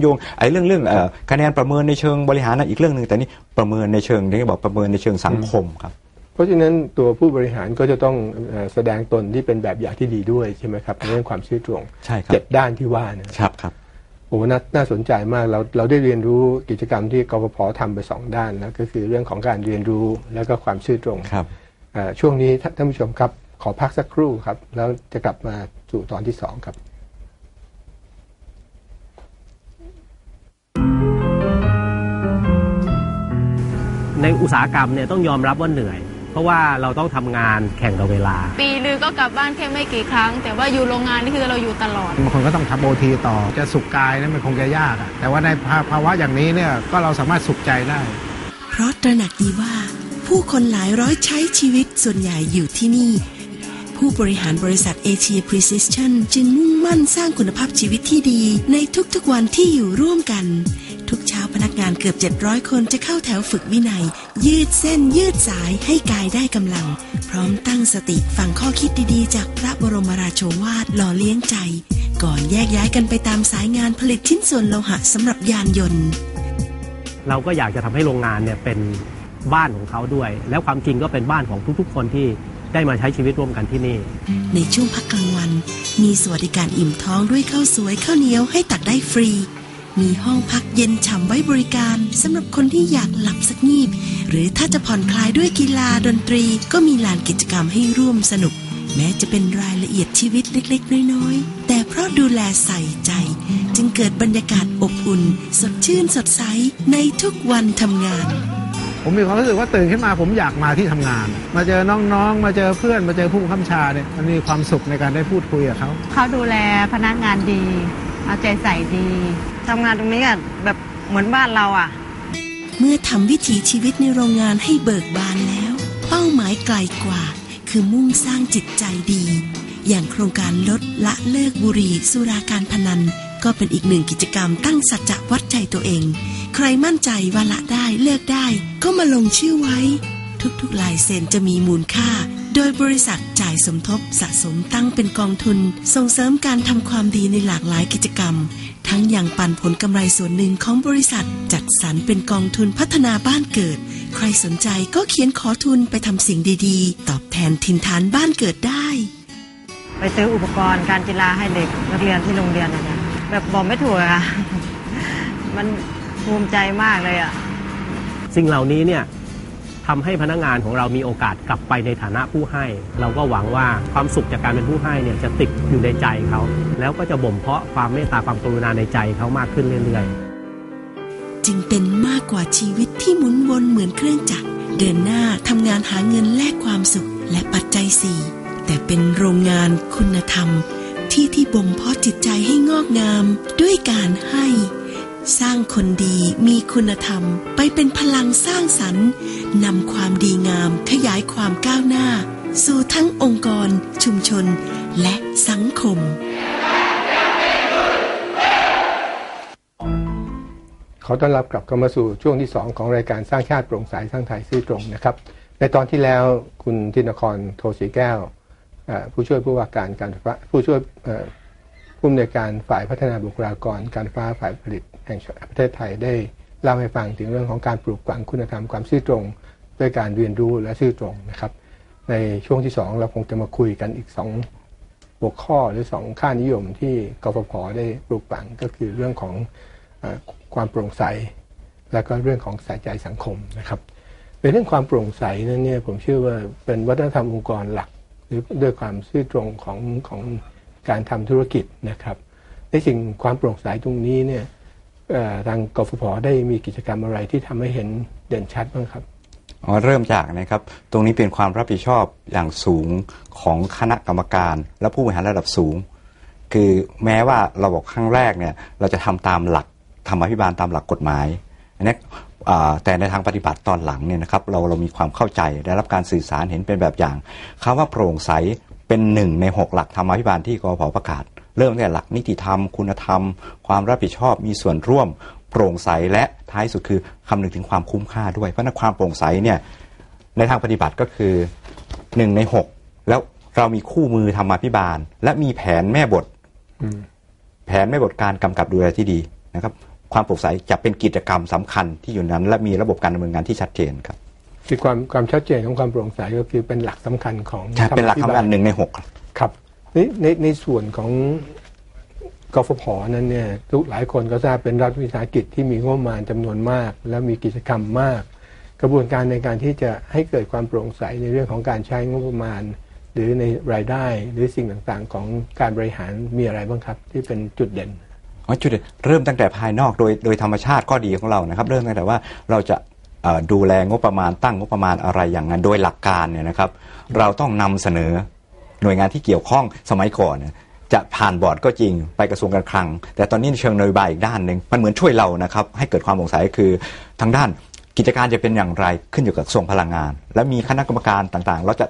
โยงไอ้เรื่องเรื่องเอ่อคะแนนประเมินในเชิงบริหารนะอีกเรื่องหนึ่งแต่นี่ประเมินในเชิงที่บอกประเมินในเชิงสังคมครับ เพราะฉะนั้นตัวผู้บริหารก็จะต้องเอ่อแสดงตนที่เป็นแบบอย่างที่ดีด้วยใช่ไหมครับในเรื่องความซื่อตรงใช่ครับเจ็ดด้านที่ว่านะครับครับโอ้โหน่าน่าสนใจมากเราเราได้เรียนรู้กิจกรรมที่กฟผทำไปสองด้านแล้วก็คือเรื่องของการเรียนรู้แล้วก็ความซื่อตรงครับเอ่อช่วงนี้ท่านท่านผู้ชมครับขอพักสักครู่ครับ แล้วจะกลับมาสู่ตอนที่สองครับ ในอุตสาหกรรมเนี่ยต้องยอมรับว่าเหนื่อย เพราะว่าเราต้องทำงานแข่งกับเวลา ปีนึงก็กลับบ้านแค่ไม่กี่ครั้ง แต่ว่าอยู่โรงงานนี่คือเราอยู่ตลอด บางคนก็ต้องทำโอทีต่อจะสุขกายนั้นมันคงจะยากอะแต่ว่าในภาภาวะอย่างนี้เนี่ยก็เราสามารถสุขใจได้ เพราะตระหนักดีว่า ผู้คนหลายร้อยใช้ชีวิตส่วนใหญ่อยู่ที่นี่ ผู้บริหารบริษัทเอเชีย Precision จึงมุ่งมั่นสร้างคุณภาพชีวิตที่ดีในทุกๆวันที่อยู่ร่วมกัน ทุกเช้าพนักงานเกือบ 700 คนจะเข้าแถวฝึกวินัย ยืดเส้นยืดสายให้กายได้กำลัง พร้อมตั้งสติฟังข้อคิดดีๆ จากพระบรมราโชวาทหล่อเลี้ยงใจ ก่อนแยกย้ายกันไปตามสายงานผลิตชิ้นส่วนโลหะสำหรับยานยนต์ เราก็อยากจะทำให้โรงงานเนี่ยเป็นบ้านของเขาด้วย แล้วความจริงก็เป็นบ้านของทุกๆ คนที่ได้มาใช้ชีวิตร่วมกันที่นี่ ในช่วงพักกลางวัน มีสวัสดิการอิ่มท้องด้วยข้าวสวยข้าวเหนียวให้ตักได้ฟรี มีห้องพักเย็นฉ่ำไว้บริการสำหรับคนที่อยากหลับสักงีบ หรือถ้าจะผ่อนคลายด้วยกีฬาดนตรี ก็มีลานกิจกรรมให้ร่วมสนุก แม้จะเป็นรายละเอียดชีวิตเล็กๆ น้อยๆ แต่เพราะดูแลใส่ใจ จึงเกิดบรรยากาศอบอุ่น สดชื่นสดใสในทุกวันทำงาน ผมมีความรู้สึกว่าตื่นขึ้นมาผมอยากมาที่ทำงาน มาเจอน้องๆ มาเจอเพื่อน มาเจอผู้บังคับบัญชาเนี่ยมันมีความสุขในการได้พูดคุยกับเขา เขาดูแลพนักงานดี เอาใจใส่ดี ทำงานตรงนี้อะแบบเหมือนบ้านเราอะ เมื่อทำวิถีชีวิตในโรงงานให้เบิกบานแล้ว เป้าหมายไกลกว่า คือมุ่งสร้างจิตใจดี อย่างโครงการลดละเลิกบุหรี่สุราการพนัน ก็เป็นอีกหนึ่งกิจกรรมตั้งสัจจะวัดใจตัวเอง ใครมั่นใจว่าละได้เลิกได้ ก็มาลงชื่อไว้ ทุกๆลายเซ็นจะมีมูลค่า โดยบริษัทจ่ายสมทบสะสมตั้งเป็นกองทุน ส่งเสริมการทำความดีในหลากหลายกิจกรรม ทั้งอย่างปันผลกำไรส่วนหนึ่งของบริษัท จัดสรรเป็นกองทุนพัฒนาบ้านเกิด ใครสนใจก็เขียนขอทุนไปทำสิ่งดีๆ ตอบแทนถิ่นฐานบ้านเกิดได้ ไปซื้ออุปกรณ์การกีฬาให้เด็กนักเรียนที่โรงเรียนนะคะแบบบอกไม่ถูกอะมันภูมิใจมากเลยอะสิ่งเหล่านี้เนี่ย ทำให้พนักงานของเรามีโอกาสกลับไปในฐานะผู้ให้ เราก็หวังว่าความสุขจากการเป็นผู้ให้เนี่ยจะติดอยู่ในใจเขา แล้วก็จะบ่มเพาะความเมตตาความกรุณาในใจเขามากขึ้นเรื่อยๆ จึงเป็นมากกว่าชีวิตที่หมุนวนเหมือนเครื่องจักร เดินหน้าทำงานหาเงินแลกความสุขและปัจจัยสี่แต่เป็นโรงงานคุณธรรม ที่ที่บ่มเพาะจิตใจให้งอกงามด้วยการให้ สร้างคนดีมีคุณธรรมไปเป็นพลังสร้างสรรค์นำความดีงามขยายความก้าวหน้า สู่ทั้งองค์กร ชุมชน และสังคม ขอต้อนรับกลับเข้ามาสู่ช่วงที่ 2 ของรายการสร้างชาติโปร่งใสสร้างไทยซื่อตรงนะครับ ในตอนที่แล้วคุณธินครโทสีแก้ว ผู้ช่วยผู้ว่าการการไฟฟ้าผู้ช่วย ผู้อำนวยการฝ่ายพัฒนาบุคลากร การฟ้าฝ่ายผลิตแห่งประเทศไทยได้เล่าให้ฟังถึงเรื่องของการปลูกฝังคุณธรรมความซื่อตรงด้วยการเรียนรู้และซื่อตรงนะครับ ในช่วงที่ 2 เราคงจะมาคุยกันอีก 2 หัวข้อหรือ 2 ค่านิยมที่กฟผได้ปลูกฝังก็คือเรื่องของอความโปร่งใส และก็เรื่องของสายใจสังคมนะครับในเรื่องความโปร่งใสนั้นเนี่ยผมเชื่อว่าเป็นวัฒนธรรมองค์กรหลัก หรือด้วยความซื่อตรงของของ การทำธุรกิจนะครับ ในสิ่งความโปร่งใสตรงนี้เนี่ยทางกฟผได้มีกิจกรรมอะไรที่ทำให้เห็นเด่นชัดบ้างครับอ๋อเริ่มจากนะครับ ตรงนี้เป็นความรับผิดชอบอย่างสูงของคณะกรรมการ และผู้บริหารระดับสูง คือแม้ว่าเราบอกครั้งแรกเนี่ยเราจะทำตามหลักธรรมาภิบาลตามหลักกฎหมายอันนี้แต่ในทางปฏิบัติตอนหลังเนี่ยนะครับเราเรามีความเข้าใจได้รับการสื่อสารเห็นเป็นแบบอย่างคำว่าโปร่งใส เป็นหนึ่งในหกหลักธรรมาภิบาลที่กพประกาศ เริ่มตั้งแต่หลักนิติธรรม คุณธรรม ความรับผิดชอบมีส่วนร่วม โปร่งใสและท้ายสุดคือคำนึงถึงความคุ้มค่าด้วยเพราะนั้นความโปร่งใสเนี่ยในทางปฏิบัติก็คือหนึ่งในหกแล้วเรามีคู่มือธรรมาภิบาล และมีแผนแม่บทแผนแม่บทการกำกับดูแลที่ดีนะครับ ความโปร่งใสจะเป็นกิจกรรมสำคัญที่อยู่นั้น และมีระบบการดำเนินงานที่ชัดเจนครับ คือความความชัดเจนของความโปร่งใสก็คือเป็นหลักสำคัญของใช่เป็นหลักธรรสำมาคัญภิบาลหนึ่งในหกครับครับในในในส่วนของกฟผนั้นเนี่ยทุกหลายคนก็ทราบเป็นรัฐวิสาหกิจที่มีงบประมาณจำนวนมาก และมีกิจกรรมมาก กระบวนการในการที่จะให้เกิดความโปร่งใสในเรื่องของการใช้งบประมาณ หรือในรายได้หรือสิ่งต่างๆ ของการบริหารมีอะไรบ้างครับ ที่เป็นจุดเด่นอ๋อจุดเด่นเริ่มตั้งแต่ภายนอกโดยโดยธรรมชาติข้อดีของเรานะครับ เริ่มตั้งแต่ว่าเราจะเอ่อ ดูแลงบประมาณตั้งงบประมาณอะไรอย่างนั้นโดยหลักการเนี่ยนะครับ เราต้องนำเสนอหน่วยงานที่เกี่ยวข้องสมัยก่อนจะผ่านบอร์ดก็จริงไปกระทรวงการคลัง แต่ตอนนี้เชิงนโยบายอีกด้านหนึ่งมันเหมือนช่วยเรานะครับ ให้เกิดความโปร่งใสคือทางด้านกิจการจะเป็นอย่างไรขึ้นอยู่กับกระทรวงพลังงาน และมีคณะกรรมการต่างๆ เราจะ